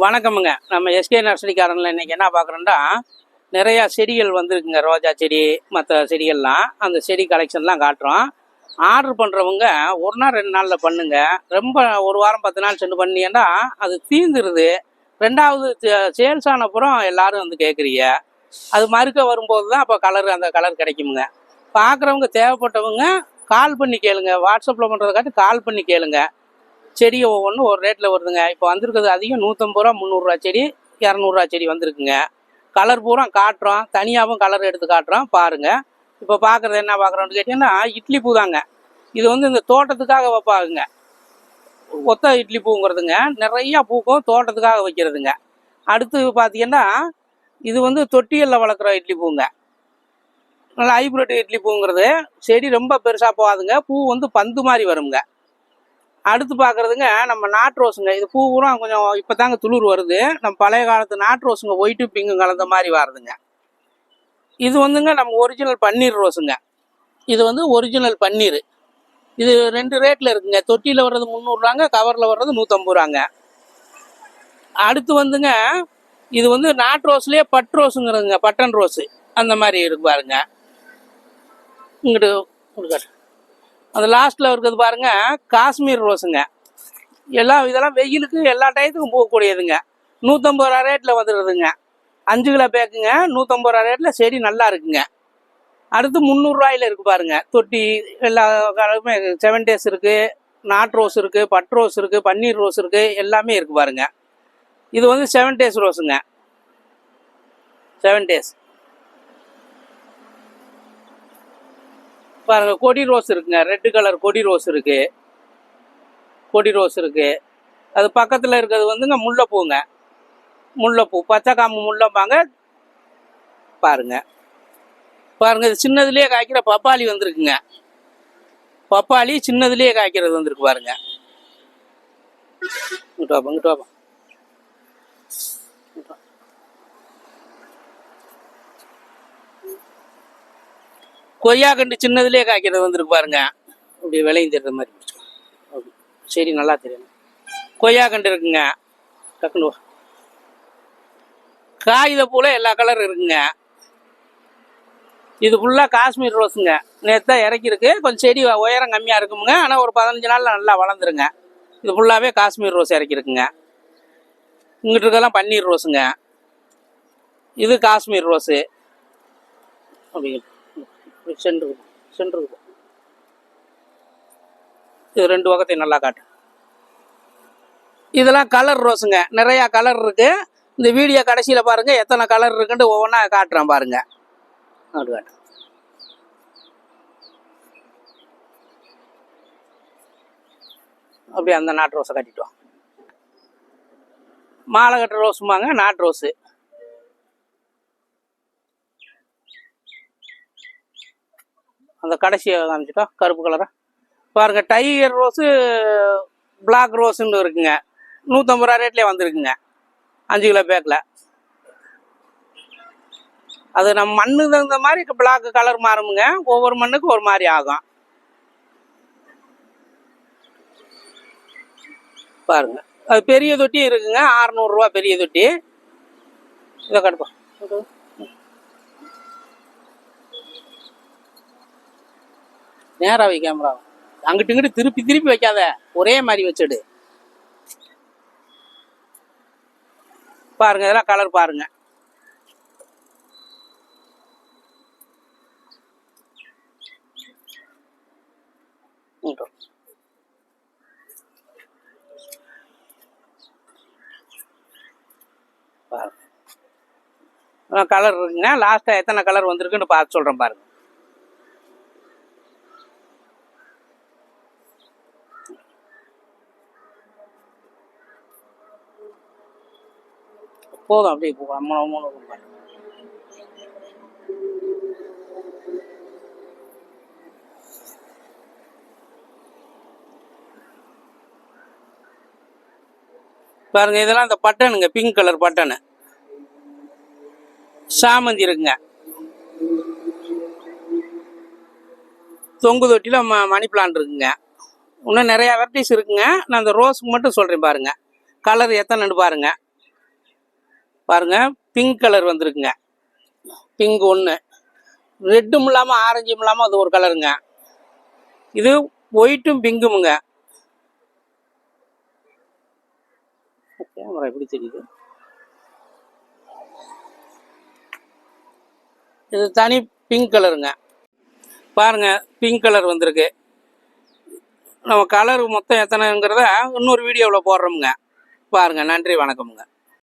வணக்கமுங்க. நம்ம SK nursery இன்றைக்கி என்ன பார்க்குறோன்னா நிறையா செடிகள் வந்திருக்குங்க. ரோஜா செடி மற்ற செடிகள்லாம். அந்த செடி கலெக்ஷன்லாம் காட்டுறோம். ஆர்டர் பண்ணுறவங்க ஒரு நாள் ரெண்டு நாளில் பண்ணுங்க. ரொம்ப ஒரு வாரம் பத்து நாள் சென்று பண்ணீங்கன்னா அது தீந்துருது. ரெண்டாவது சேல்ஸ் ஆனப்புறம் எல்லாரும் வந்து கேட்குறீங்க அது மறுக்க வரும்போது தான் அப்போ கலர் அந்த கலர் கிடைக்குமுங்க. பார்க்குறவங்க தேவைப்பட்டவங்க கால் பண்ணி கேளுங்க. வாட்ஸ்அப்பில் பண்ணுறதுக்காட்டி கால் பண்ணி கேளுங்கள் செடி ஒவ்வொன்றும் ஒரு ரேட்டில் வருதுங்க. இப்போ வந்திருக்கிறது அதிகம் நூற்றம்பது ரூபா முந்நூறுரூவா செடி இரநூறுவா செடி வந்திருக்குங்க. கலர் பூரா காட்டுறோம். தனியாகவும் கலர் எடுத்து காட்டுறோம். பாருங்கள் இப்போ பார்க்குறது என்ன பார்க்குறோன்னு கேட்டிங்கன்னா இட்லி பூ தாங்க இது வந்து இந்த தோட்டத்துக்காக வைப்பாங்க. ஒத்த இட்லி பூங்கிறதுங்க. நிறையா பூக்கும் தோட்டத்துக்காக வைக்கிறதுங்க. அடுத்து பார்த்தீங்கன்னா இது வந்து தொட்டியலில் வளர்க்குற இட்லி பூங்க. நல்லா ஹைப்ரிட் இட்லி பூங்கிறது. செடி ரொம்ப பெருசாக போகாதுங்க. பூ வந்து பந்து மாதிரி வருங்க. அடுத்து பார்க்குறதுங்க நம்ம நாட்டு ரோஸுங்க. இது பூ பூரா கொஞ்சம் இப்போ தாங்க துளிர் வருது. நம்ம பழைய காலத்து நாட்டு ரோஸுங்க ஒயிட்டு பிங்கும் கலந்த மாதிரி வருதுங்க. இது வந்துங்க நம்ம ஒரிஜினல் பன்னீர் ரோஸுங்க. இது வந்து ஒரிஜினல் பன்னீர். இது ரெண்டு ரேட்டில் இருக்குங்க. தொட்டியில் வர்றது முந்நூறுவாங்க கவரில் வர்றது நூற்றம்பது ரூபாங்க அடுத்து வந்துங்க இது வந்து நாட்டு ரோஸ்லேயே பட் ரோஸுங்கிறதுங்க பட்டன் ரோஸு. அந்த மாதிரி இருக்கு பாருங்க. இங்கிட்டு கொடுக்காரு அந்த லாஸ்ட்டில் இருக்கிறது பாருங்க காஷ்மீர் ரோஸுங்க. எல்லாம் இதெல்லாம் வெயிலுக்கு எல்லா டயத்துக்கும் போகக்கூடியதுங்க. நூற்றம்பது ரூபா ரேட்டில் வந்துடுதுங்க அஞ்சு கிலோ பேக்குங்க நூற்றம்பது ரூபா ரேட்டில் செடி நல்லா இருக்குங்க. அடுத்து முந்நூறுரூவாயில் இருக்குது பாருங்க. தொட்டி எல்லா காலமே செவன் டேஸ் இருக்குது நாட் ரோஸ் இருக்குது பட் ரோஸ் இருக்குது பன்னீர் ரோஸ் இருக்குது எல்லாமே இருக்குது பாருங்க. இது வந்து செவன் டேஸ் ரோஸுங்க. செவன் டேஸ் பாருங்கள் கொடி ரோஸ் இருக்குங்க. ரெட்டு கலர் கொடி ரோஸ் இருக்கு. கொடி ரோஸ் இருக்கு. அது பக்கத்தில் இருக்கிறது வந்துங்க முல்லைப்பூங்க. முல்லைப்பூ பச்சை காம்பு முல்லைப்பாங்க பாருங்க. பாருங்க இது சின்னதுலேயே காய்க்கிற பப்பாளி வந்திருக்குங்க. பப்பாளி சின்னதுலேயே காய்க்கிறது வந்திருக்கு பாருங்க. இங்கிட்டு வாப்பா இங்கிட்டு வாப்பா. கொய்யா கண்டு சின்னதுலேயே காய்க்கிறது வந்துருக்கு பாருங்க. இப்படி விளையும் தெரியுற மாதிரி. சரி நல்லா தெரியும். கொய்யா கண்டு இருக்குங்க. டக்குனு காகித போல எல்லா கலர் இருக்குங்க. இது ஃபுல்லாக காஷ்மீர் ரோஸுங்க நேற்று தான் இறக்கிருக்கு கொஞ்சம் செடி உயரம் கம்மியாக இருக்குமுங்க ஆனால் ஒரு பதினஞ்சு நாளில் நல்லா வளர்ந்துருங்க. இது ஃபுல்லாகவே காஷ்மீர் ரோஸ் இறக்கிருக்குங்க இங்கிட்டு இருக்கலாம் பன்னீர் ரோஸுங்க இது காஷ்மீர் ரோஸு இப்படி சென்று சென்று இது ரெண்டு பக்கத்தையும் நல்லா காட்டு. இதெல்லாம் கலர் ரோஸுங்க நிறையா கலர் இருக்கு. இந்த வீடியோ கடைசியில் பாருங்கள் எத்தனை கலர் இருக்குன்ட்டு ஒவ்வொன்றா காட்டுறேன் பாருங்க. அப்படி காட்டு. அப்படியே அந்த நாட்டு ரோஸை கட்டிட்டோம். மாலை கட்டுற ரோஸுமாங்க நாட்டு ரோஸு அந்த கடைசியை காமிச்சிட்டோம். கருப்பு கலராக பாருங்க டைகர் ரோஸு பிளாக் ரோஸுன்னு இருக்குங்க. நூற்றம்பது ரூபா ரேட்லேயே வந்திருக்குங்க. அஞ்சு கிலோ பேக்கில் அது நம்ம மண்ணு தகுந்த மாதிரி பிளாக் கலர் மாறுமுங்க. ஒவ்வொரு மண்ணுக்கும் ஒரு மாதிரி ஆகும். பாருங்க. அது பெரிய தொட்டியும் இருக்குங்க. அறநூறுரூவா பெரிய தொட்டி. இதை கடுப்பா. நேராக வை கேமரா அங்கிட்டு இங்கிட்டு திருப்பி திருப்பி வைக்காத. ஒரே மாதிரி வச்சுடு. பாருங்க இதெல்லாம் கலர் பாருங்க. பாருங்க. கலர் இருக்குங்க லாஸ்ட்டாக எத்தனை கலர் வந்திருக்குன்னு பார்த்து சொல்கிறேன் பாருங்க. போதும் அப்படியே போகலாம் மூணு மூணு பாருங்க பாருங்க இதெல்லாம் இந்த பட்டனுங்க பிங்க் கலர் பட்டனு. சாமந்தி இருக்குங்க. தொங்கு தொட்டியில் ம மணி பிளான்ட் இருக்குங்க. இன்னும் நிறையா வெரைட்டிஸ் இருக்குங்க. நான் அந்த ரோஸ்க்கு மட்டும் சொல்கிறேன் பாருங்க. கலர் எத்தனைன்னு பாருங்க. பாருங்க பிங்க் கலர் வந்திருக்குங்க. பிங்க் ஒன்று ரெட்டும் இல்லாமல் ஆரஞ்சும் இல்லாமல் அது ஒரு கலருங்க இது ஒயிட்டும் பிங்குமுங்க கேமரா எப்படி தெரியுது? இது தனி பிங்க் கலருங்க பாருங்க பிங்க் கலர் வந்திருக்கு. நம்ம கலர் மொத்தம் எத்தனைங்கிறத இன்னொரு வீடியோவில் போடுறோமுங்க. பாருங்க நன்றி வணக்கமுங்க.